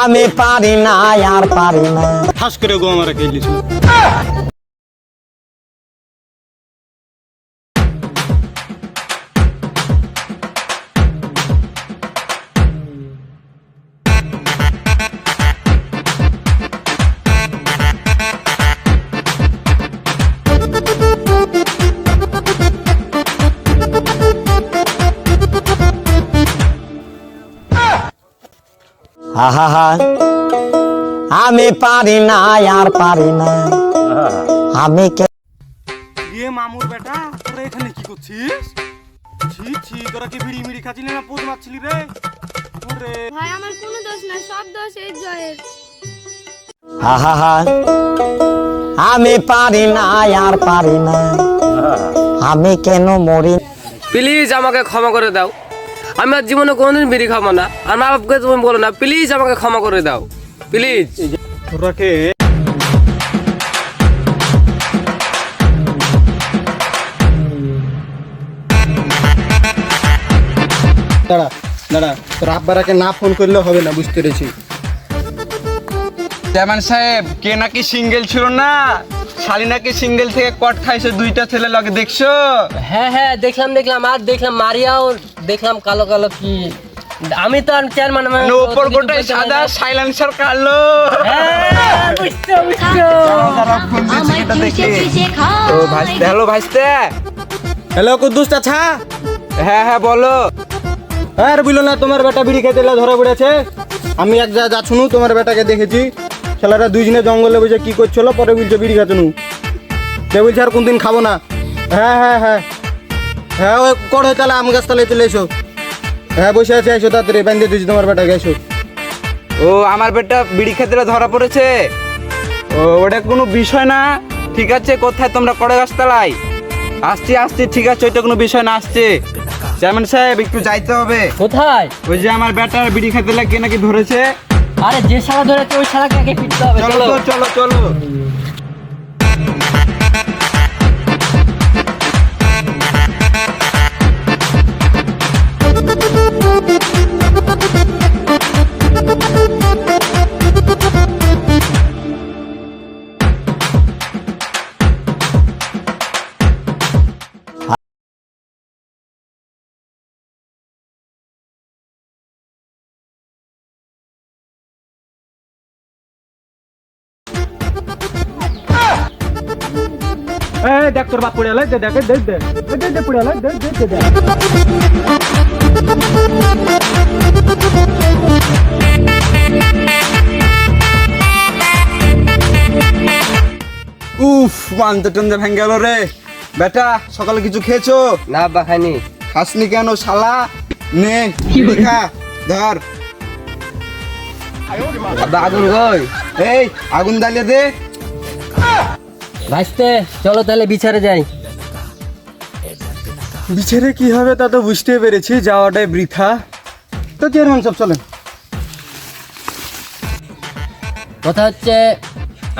আমি পারি না আর পারি না। ঠাস করে গো আমার খেলিস আহা হা আমি পারি না আর পারি না। আমি কে ইয়ে মামুর বেটা তোরা এখানে কি করছিস? ছি ছি তোরা কি বিড়ি মিড়ি খাচ্ছিলি না পোদ মারছিলি রে? ওরে। ভাই আমার কোনো দোষ নাই সব দোষ এই জয়ের। আহা হা আমি পারি না আর পারি না। আমি কেন মরি প্লিজ আমাকে ক্ষমা করে দাও। আমি আর জীবনে কোনোদিন বিড়ি খাব না। আর মা বাপকে তুমি বলো না প্লিজ আমাকে ক্ষমা করে দাও। প্লিজ তোরাকে দাঁড়া দাঁড়া তোর আব্বারাকে না ফোন করলে হবে না বুঝতে পেরেছি। চেয়ারম্যান সাহেব কে নাকি সিঙ্গেল ছিল না? শালি নাকি সিঙ্গেল থেকে কট খাইছে দুইটা ছেলে লগে দেখছ? হ্যাঁ হ্যাঁ দেখলাম দেখলাম আর দেখলাম মারিয়াও দেখলাম কালো কালো কি। আমি তো আর চেয়ারম্যান মানে উপর গোটাই সাদা সাইলেন্সার কালো। দিয়েছি ও ভাইস্তে হ্যালো ভাইস্তে। হ্যালো কুদ্দুস চাচা। হ্যাঁ হ্যাঁ বলো। আর বুঝলো না তোমার বেটা বিড়ি খেতে ধরা পড়েছে। আমি এক যা যা শুনু তোমার বেটাকে দেখেছি। ছেলেরা দুইজনে জঙ্গলে বসে কি করছিল? পরে বলছে বিড়ি খাতে নু। সে বলছে আর কোনদিন খাব না। হ্যাঁ হ্যাঁ হ্যাঁ। হ্যাঁ ওই কড়ে তাহলে আম গাছ তাহলে চলে এসো। হ্যাঁ বসে আছে এসো তাড়াতাড়ি বেঁধে দিয়েছি তোমার বেটাকে এসো। ও আমার বেটা বিড়ি খেতে ধরা পড়েছে? ও ওটা কোনো বিষয় না। ঠিক আছে কোথায় তোমরা করে গাছতলায় আসছি আসছি ঠিক আছে ওইটা কোনো বিষয় না আসছে। চেয়ারম্যান সাহেব একটু যাইতে হবে। কোথায়? ওই যে আমার বেটার বিড়ি খেতে কে নাকি ধরেছে? আরে যে শালা ধরেছে ওই শালাকে আগে ফিরতে হবে চলো চলো। চলো। এই দেখ তোর বাপ পড়ে আলাই দে দেখ দে দে দে দে পড়ে আলাই দে দে দে দে উফ মানতে টন্দে ভেঙে গেল রে। বেটা সকালে কিছু খেয়েছো? না বা খাইনি। খাসনি কেন শালা? নে খা ধর। আগুন কই? এই আগুন জ্বালিয়ে দে। ভাইস্তে চলো তাহলে বিচারে যাই। বিছেরে কি হবে তা তো বুঝতে পেরেছি যাওয়াটাই বৃথা। তো চেয়ারম্যান সব চলেন। কথা হচ্ছে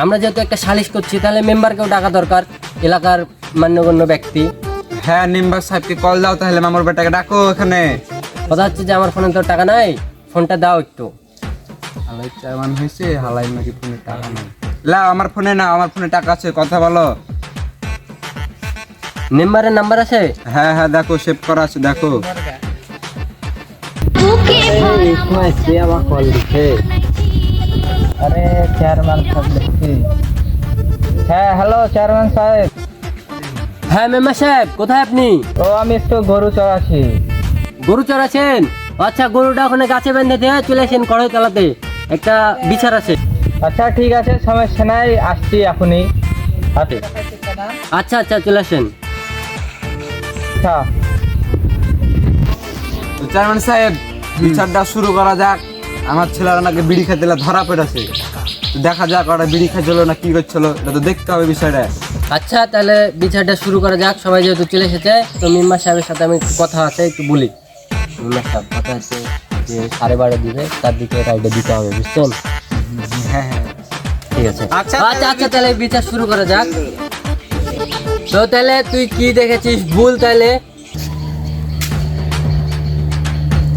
আমরা যেহেতু একটা সালিশ করছি তাহলে মেম্বারকেও ডাকা দরকার এলাকার মান্যগণ্য ব্যক্তি। হ্যাঁ নিম্বার সাহেবকে কল দাও তাহলে মামুর বেটাকে ডাকো এখানে কথা হচ্ছে যে আমার ফোনে তো টাকা নাই ফোনটা দাও একটু। হালাই চেয়ারম্যান হয়েছে হালাই নাকি ফোনে টাকা নেই। লা আমার ফোনে না আমার ফোনে টাকা আছে কথা বলো। মেম্বারের নাম্বার আছে? হ্যাঁ হ্যাঁ দেখো সেভ করা আছে দেখো। সে আমার কল দিচ্ছে আরে চেয়ারম্যান সাহেব দেখছি হ্যাঁ হ্যালো চেয়ারম্যান সাহেব। হ্যাঁ মেম্বার সাহেব কোথায় আপনি? ও আমি একটু গরু চড়াচ্ছি। গরু চড়াচ্ছেন? আচ্ছা গরুটা ওখানে গাছে বেঁধে দিয়ে চলে আসেন কড়াই তলাতে। একটা বিচার আছে। আচ্ছা ঠিক আছে সমস্যা নাই আসছি এখনই। হাতে আচ্ছা আচ্ছা চলে আসেন। আচ্ছা। চেয়ারম্যান সাহেব বিচারটা শুরু করা যাক। আমার ছেলেরা নাকি বিড়ি খেতে ধরা পড়েছে। দেখা যাক ওরা বিড়ি খাচ্ছিল না কি করছিল এটা তো দেখতে হবে বিষয়টা। আচ্ছা তাহলে বিচারটা শুরু করা যাক। সবাই যেহেতু চলে এসেছে তো মেম্বার সাহেবের সাথে আমি একটু কথা আছে একটু বলি। মেম্বার সাহেব কথা হচ্ছে যে সাড়ে বারো দিবে তার দিকে রাইডে দিতে হবে বুঝছেন? হ্যাঁ হ্যাঁ ঠিক আছে আচ্ছা, আচ্ছা আচ্ছা তাহলে বিচার শুরু করা যাক। তো তাহলে তুই কি দেখেছিস? ভুল তাহলে?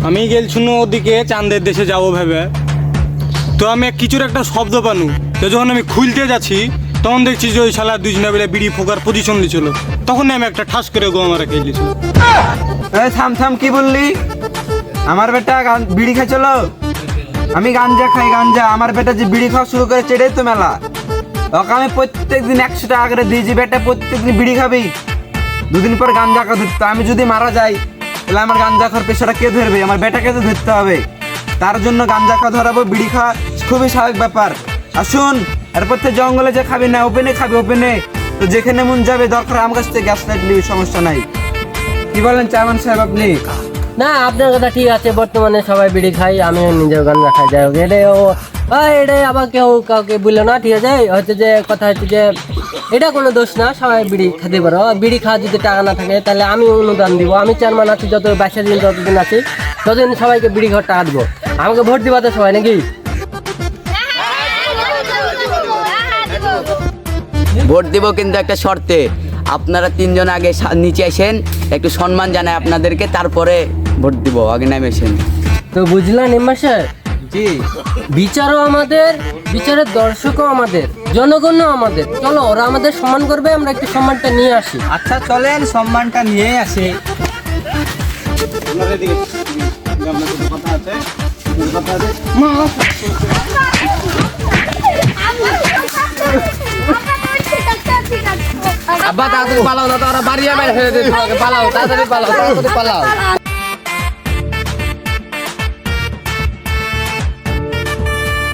আমি গেলছুন ওদিকে চাঁদের দেশে যাব ভেবে। তো আমি কিছুর একটা শব্দ পানু। তো যখন আমি খুলতে যাচ্ছি তখন দেখছি যে ওই শালা দুজনে বেলা বিড়ি ফোকার পজিশন নিয়েছিল তখন আমি একটা ঠাস করে গো আমার খেয়েছিল এই থাম থাম কি বললি? আমার বেটা গান- বিড়ি খাইছিল? আমি গাঞ্জা খাই গাঞ্জা, আমার বেটা যে বিড়ি খাওয়া শুরু করে এটাই তো মেলা। ওকে আমি প্রত্যেক দিন একশো টাকা করে দিয়েছি বেটা প্রত্যেক দিন বিড়ি খাবি, দুদিন পর গাঞ্জা খা ধরতে আমি যদি মারা যাই, তাহলে আমার গাঞ্জা খাওয়ার পেশাটা কে ধরবে? আমার বেটাকে তো ধরতে হবে। তার জন্য গাঞ্জা খাওয়া ধরাবো, বিড়ি খাওয়া খুবই স্বাভাবিক ব্যাপার। আর আসুন এরপর থেকে জঙ্গলে যে খাবি না ওপেনে খাবি ওপেনে তো যেখানে মন যাবে দরকার আমার কাছ থেকে গ্যাস লাইট নিবি, সমস্যা নাই। কি বলেন চেয়ারম্যান সাহেব আপনি? না, আপনার কথা ঠিক আছে, বর্তমানে সবাই বিড়ি খাই আমিও নিজেও গাঞ্জা খাই। যাই হোক, এটাই ও এটাই আবার কেউ কাউকে বলল না, ঠিক আছে? হচ্ছে যে, কথা হচ্ছে যে, এটা কোনো দোষ না, সবাই বিড়ি খেতে পারো। বিড়ি খাওয়া যদি টাকা না থাকে, তাহলে আমি অনুদান দিব। আমি চেয়ারম্যান আছি, যত বাইশে দিন যতদিন আছি। ততদিন সবাইকে বিড়ি খাওয়ার টাকা দেবো। আমাকে ভোট দিবা তো সবাই, নাকি? ভোট দিব কিন্তু একটা শর্তে। আপনারা তিনজন আগে নিচে আসেন, একটু সম্মান জানাই আপনাদেরকে, তারপরে ভোট দিব আগে নামে তো স্যার জি। বিচারও আমাদের বিচারের দর্শকও আমাদের জনগণও আমাদের। চলো ওরা আমাদের সম্মান করবে আমরা একটু সম্মানটা নিয়ে আসি। আচ্ছা চলেন সম্মানটা নিয়ে আসি। আব্বা তাড়াতাড়ি পালাও না তো ওরা বাড়ি পালাও তাড়াতাড়ি পালাও তাড়াতাড়ি পালাও।